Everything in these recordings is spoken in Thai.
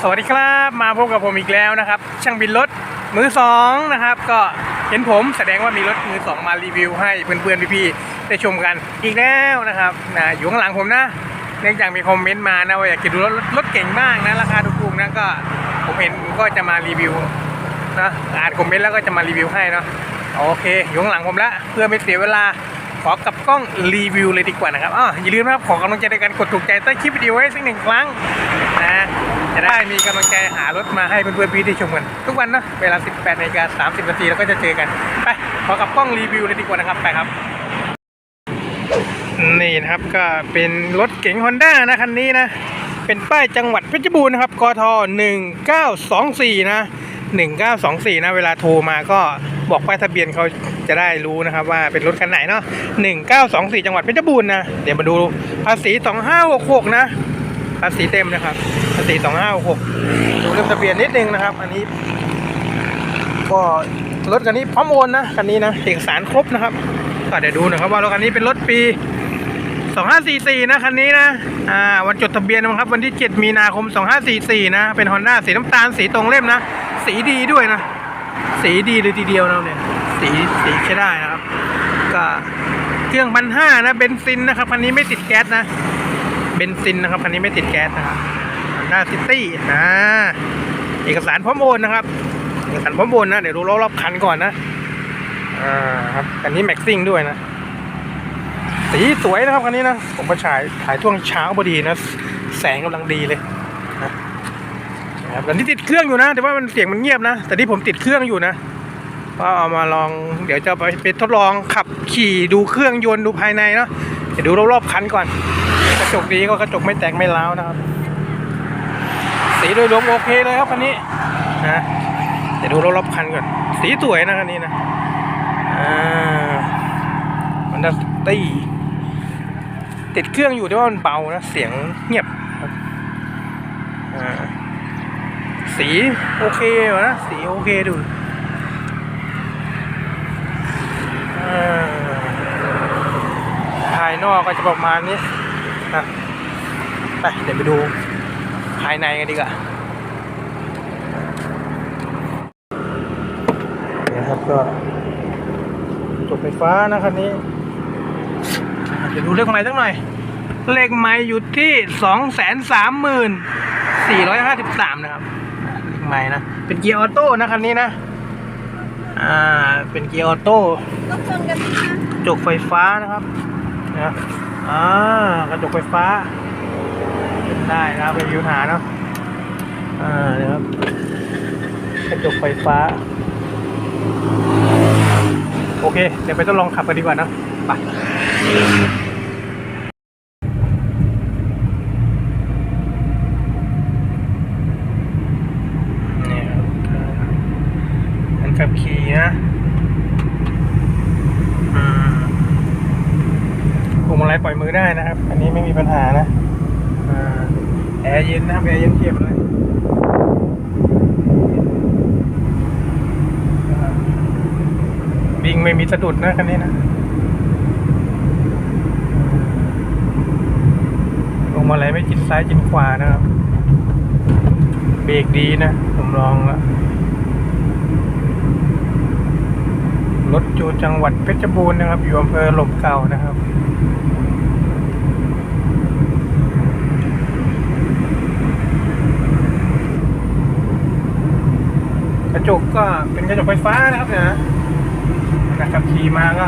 สวัสดีครับมาพบกับผมอีกแล้วนะครับ ช่างบินรถมือสองนะครับ ก็เห็นผมแสดงว่ามีรถมือสองมารีวิวให้เพื่อนๆพี่ๆได้ชมกันอีกแล้วนะครับนะอยู่ข้างหลังผมนะเนื่องจากมีคอมเมนต์มานะว่าอยากจะดูรถรถเก่งมากนะราคาถูกๆนะก็ผมเห็นก็จะมารีวิวนะอ่านคอมเมนต์แล้วก็จะมารีวิวให้เนาะโอเคอยู่ข้างหลังผมละเพื่อไม่เสียเวลาขอกลับกล้องรีวิวเลยดีกว่านะครับอ๋ออย่าลืมนะครับขอกำลังใจในการกดถูกใจใต้คลิปวิดีโอไว้สักหนึ่งครั้งนะ จะได้มีกำลังใจหารถมาให้เพื่อนๆพี่ที่ชมกันทุกวันนะเวลา 18นาฬิกา30นาทีแล้วก็จะเจอกัน ไป ขอกับกล้องรีวิวเลยดีกว่านะครับ ไปครับ นี่นะครับก็เป็นรถเก๋งฮอนด้านะคันนี้นะ เป็นป้ายจังหวัดเพชรบูรณ์นะครับกท1924 นะ 1924 นะ เวลาโทรมาก็บอกป้ายทะเบียนเขาจะได้รู้นะครับว่าเป็นรถคันไหนเนาะ1924 จังหวัดเพชรบูรณ์นะ เดี๋ยวมาดูภาษี 2566 นะ ภาษีเต็มนะครับภาษี2566ดูเรื่องทะเบียนนิดนึงนะครับ อันนี้ ก็รถคันนี้พร้อมโอนนะคันนี้นะเอกสารครบนะครับก็เดี๋ยวดูนะครับว่ารถคันนี้เป็นรถปี2544นะคันนี้นะอ่าวันจดทะเบียนนะครับ วันที่7มีนาคม2544นะเป็น Honda สีน้ำตาลสีตรงเล่มนะสีดีด้วยนะ สีดีเลยทีเดียวนะเนี่ยสีสีใช้ได้นะครับ ก็เครื่องพันห้านะเบนซินนะครับคันนี้ไม่ติดแก๊สนะ เบนซินนะครับคันนี้ไม่ติดแก๊สนะครับ Honda City นะเอกสารพร้อมโอนนะครับเอกสารพร้อมโอนนะเดี๋ยวดูรอบๆคันก่อนนะอ่าครับคันนี้แม็กซิ่งด้วยนะสีสวยนะครับคันนี้นะผมมาฉายถ่ายช่วงเช้าพอดีนะแสงกำลังดีเลยนะครับแต่ที่ติดเครื่องอยู่นะ แต่ว่ามันเสียงมันเงียบนะ แต่ที่ผมติดเครื่องอยู่นะก็เอามาลองเดี๋ยวจะไปไปทดลองขับขี่ดูเครื่องยนต์ดูภายในเนาะเดี๋ยวดูรอบๆคันก่อน จกดีก็กระจกไม่แตกไม่ร้าวนะครับ สีโดยรวมโอเคเลยครับคันนี้นะเดี๋ยวดูรอบคันก่อนสีสวยนะคันนี้นะอ่ามันจะตี้ติดเครื่องอยู่แต่ว่ามันเบานะเสียงเงียบครับอ่าสีโอเคอยู่นะสีโอเคดูอ่าภายนอกก็จะประมาณนี้ นะไปเดี๋ยวไปดูภายในกันดีกว่านี่ครับก็จบไฟฟ้านะคันนี้เดี๋ยวดูเลขไม้สักหน่อย เลขไม้อยู่ที่สองแสนสามหมื่นสี่ร้อยห้าสิบสามนะครับอ่าเลขไม้นะ เป็นเกียร์ออโต้นะคันนี้นะ อ่า เป็นเกียร์ออโต้ก็ชนกันนะกระจกไฟฟ้านะครับนะ อ่ากระจกไฟฟ้า ได้นะครับเป็นยูหาเนาะอ่านะครับกระจกไฟฟ้า โอเค เดี๋ยวไปทดลองขับกันดีกว่านะไป นี่ครับการขับขี่นะอืมพวงมาลัยปล่อยมือ ได้นะครับ อันนี้ไม่มีปัญหานะอแอร์เย็นนะครับแอร์เย็นเทียบเลยอ่าวิ่งไม่มีสะดุดนะคันนี้นะพวงมาลัยไม่จิตซ้ายจิตขวานะครับ เบรกดีนะ ผมลองละรถจูจังหวัดเพชรบูรณ์นะครับ อยู่อำเภอหล่มเก่านะครับ กระ จกก็เป็นกระจกไฟฟ้านะครับเนี่ยนะการขับขี่มาก็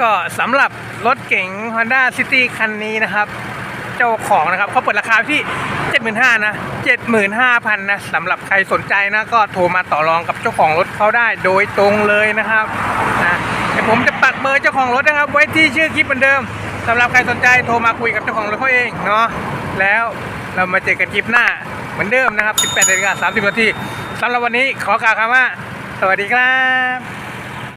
ก็สำหรับรถเก๋ง Honda City คันนี้นะครับ เจ้าของนะครับเขาเปิดราคาที่ 75,000นะ75,000นะสำหรับใครสนใจนะก็โทรมาต่อรองกับเจ้าของรถเขาได้โดยตรงเลยนะครับนะเดี๋ยวผมจะปักเบอร์เจ้าของรถนะครับ ไว้ที่ชื่อคลิปเหมือนเดิมสำหรับใครสนใจโทรมาคุยกับเจ้าของรถเขาเองเนาะแล้วเรามาเจอกันคลิปหน้าเหมือนเดิมนะครับ 18นาฬิกา30นาทีสำหรับวันนี้ขอกล่าวคำว่า สวัสดีครับ